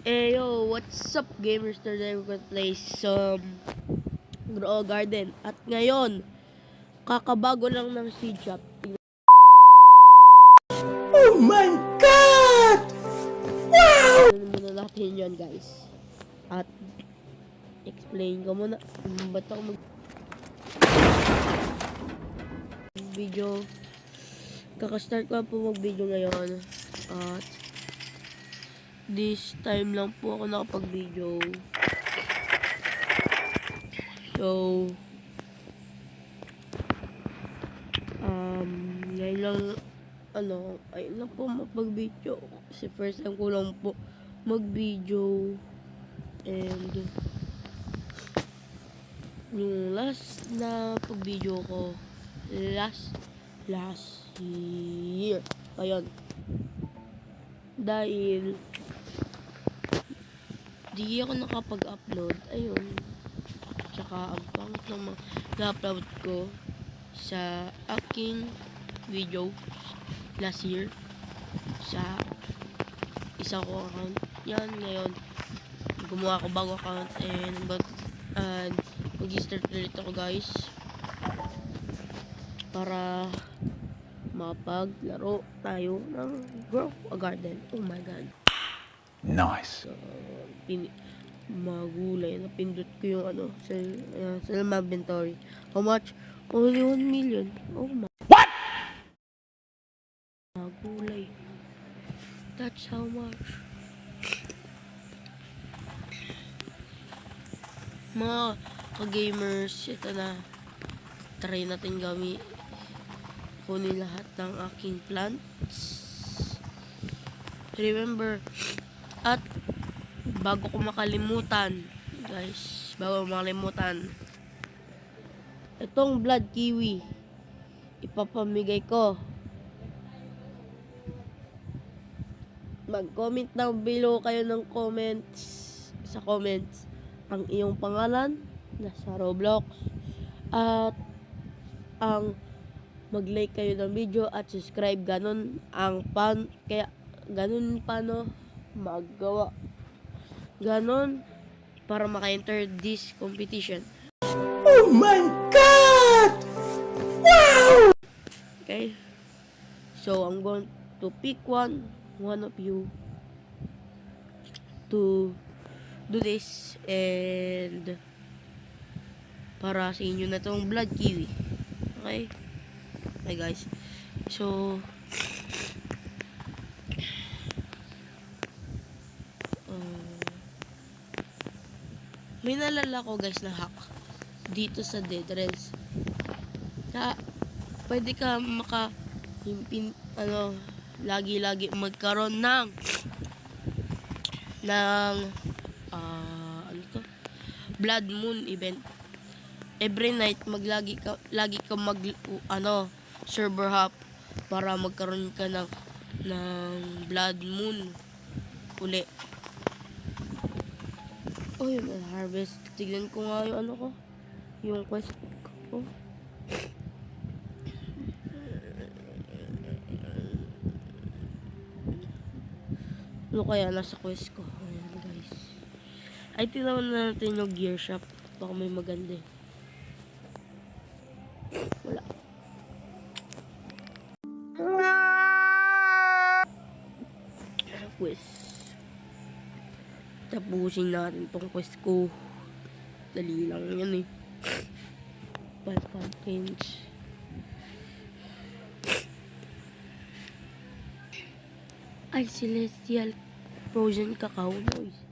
Hey yo, what's up gamers? Today we're gonna play some Grow Garden. At ngayon, kakabago lang ng seed shop. Oh my God! Wow! Tingnan muna natin yan guys. At explain ko muna. Ba't ako mag video. Kakastart ko po mag video ngayon. At this time lang po ako nakapag video. So um ngayon lang ano, ayun lang po mapag-video. Kasi first time ko lang po mag-video. And yung last na pag-video ko, last, last year. Ayun. Dahil, di ako nakapag-upload. Ayun. Tsaka, ang pangit naman na-upload ko sa aking video last year sa isa ko account. Yan, ngayon, gumawa ko bago account and, but, and mag-start ulit ako guys para mapaglaro tayo ng Grow a Garden. Oh my god. Nice. So, pin magulay. Napindot ko yung ano, sa, uh, my inventory. How much? Only 1 million. Oh my. What? Magulay. That's how much. Mga ka-gamers, ito na. Try natin gami kunin lahat ng aking plants. Remember, at bago ko makalimutan, guys, bago makalimutan, itong blood kiwi, ipapamigay ko. Mag-comment down below kayo ng comments, sa comments, ang iyong pangalan, nasa Roblox, at ang mag-like kayo ng video at subscribe. Ganun ang pan kaya ganun paano magawa ganun para maka-enter this competition. Oh my God! Wow! okay. So I'm going to pick one one of you to do this and para sa inyo na tong blood kiwi. Okay? Okay guys. So um, may nalala ko guys na hack dito sa Dead Rails na pwede ka maka pin, ano lagi-lagi magkaroon ng ng ah ano to? Blood moon event. Every night maglagi ka lagi ka mag u- ano server hop para magkaroon ka ng ng blood moon uli oh yun harvest. Tignan ko nga yung ano ko. Yung quest ko. Ano kaya nasa quest ko? Ayan guys. Ay tinawan na natin yung gear shop. Baka may maganda eh. Tapusin natin tong quest ko dali lang yan eh five pumpkins ay celestial frozen cacao noise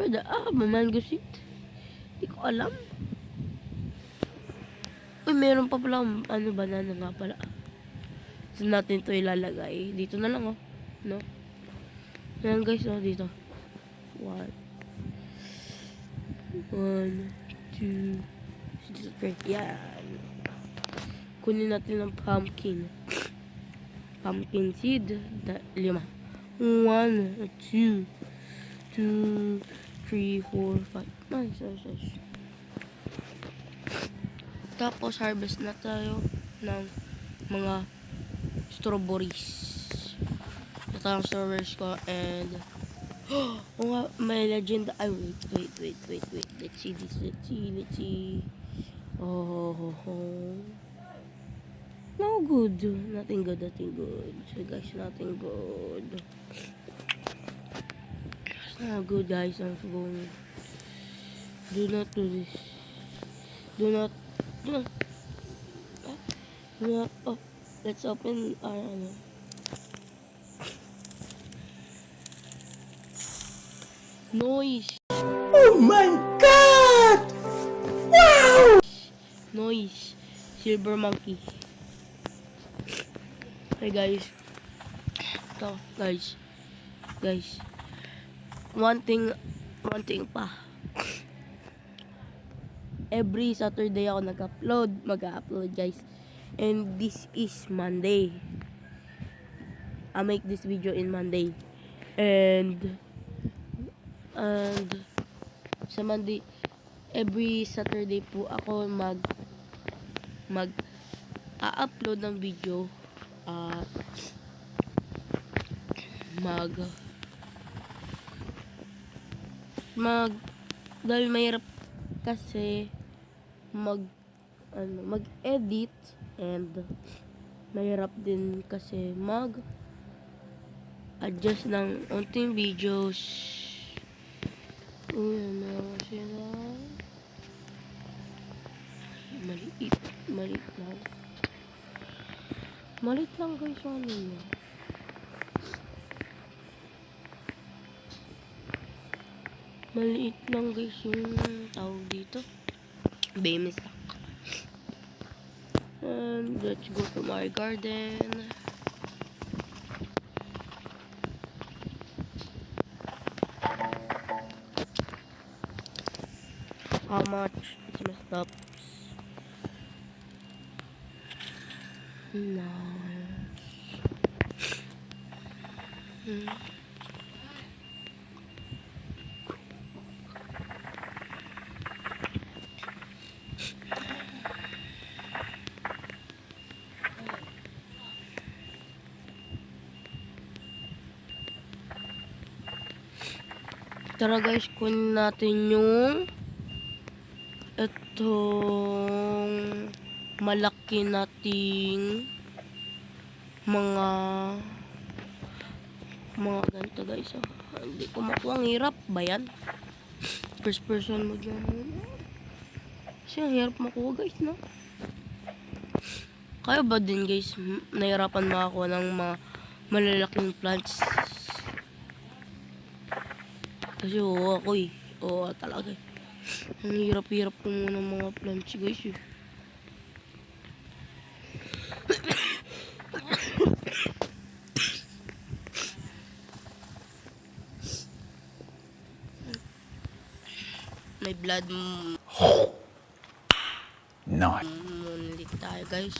Pwede, ah, mango seed. Hindi ko alam. Meron pa pala, ano, banana nga pala. Saan natin to ilalagay? Dito na lang, oh. No? Yan, guys, oh, dito. One. One, two, three. Yan. Kunin natin ng pumpkin. Pumpkin seed. Da, lima. One, two, two, three, four, five. Nice, nice, nice. Tapos, harvest na tayo. ng mga strawberries. Ito ang strawberries ko and oh nga, may legend. Ay, wait, wait, wait, wait, wait. Let's see this. Let's see, let's see. Oh, ho, ho. No good. Nothing good, nothing good. So guys, nothing good. It's not good guys. I'm going. Do not do this. Do not. Ah, Do not. Oh, let's open our ano. Noise. Oh my god! Wow! Noise. Silver monkey. Hey guys. Ito, guys. Guys. One thing, one thing pa. Every Saturday ako nag-upload, mag-upload guys. And this is Monday. I make this video in Monday. And and sa Monday every Saturday po ako mag mag a-upload ng video at mag mag dahil mahirap kasi mag ano mag edit and mahirap din kasi mag adjust ng unting videos. Uy, ano sila maliit maliit lang. Maliit lang guys ano yun maliit lang guys yung tawag dito stock and let's go to my garden. How much it's messed up no Hmm. Tara guys, kunin natin yung itong malaki nating mga mga ganito guys. Oh. Hindi ko makuha. Ang hirap ba yan? First person mo dyan. Kasi ang hirap makuha guys, no? Kaya ba din guys, nahirapan makakuha ng mga malalaking plants? Kasi oo ako eh. Oo talaga eh. Ang hirap-hirap ko muna mga plants guys eh. May blood moon Nice. ulit tayo guys.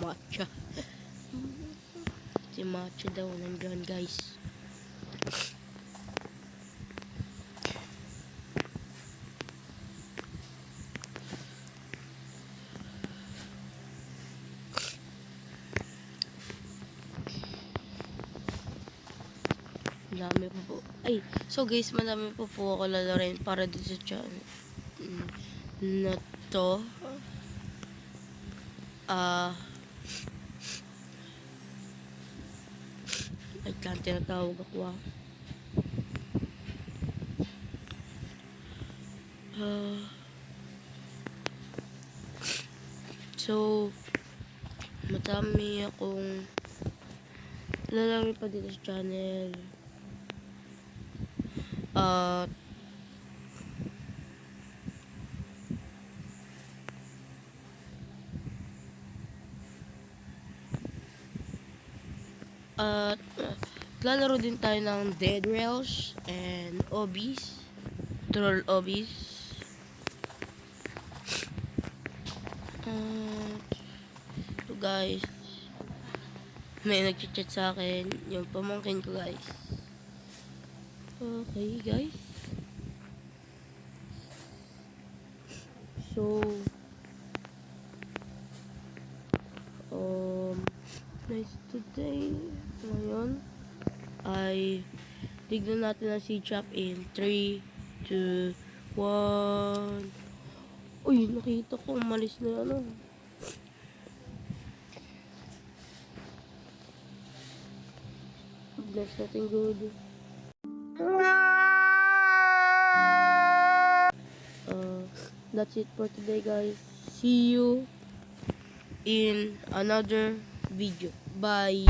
Matcha. Matcha daw nandyan guys. Dami po po. Ay, so guys, madami po po ako lalarin para dito sa channel na to. Ah, ay, lang tinatawag ako ah. Ah, so, madami akong lalawin pa dito sa channel. At at uh, lalaro din tayo ng Dead Rails and Obis. Troll Obis. At ito guys. May nag-chat sa akin. Yung pamangkin ko guys. Okay, guys. So, um, nice today. Ngayon, ay tignan natin ang shop in 3, 2, 1. Uy, nakita ko umalis na ano. Bless natin good. Uh, that's it for today guys. See you in another video. Bye.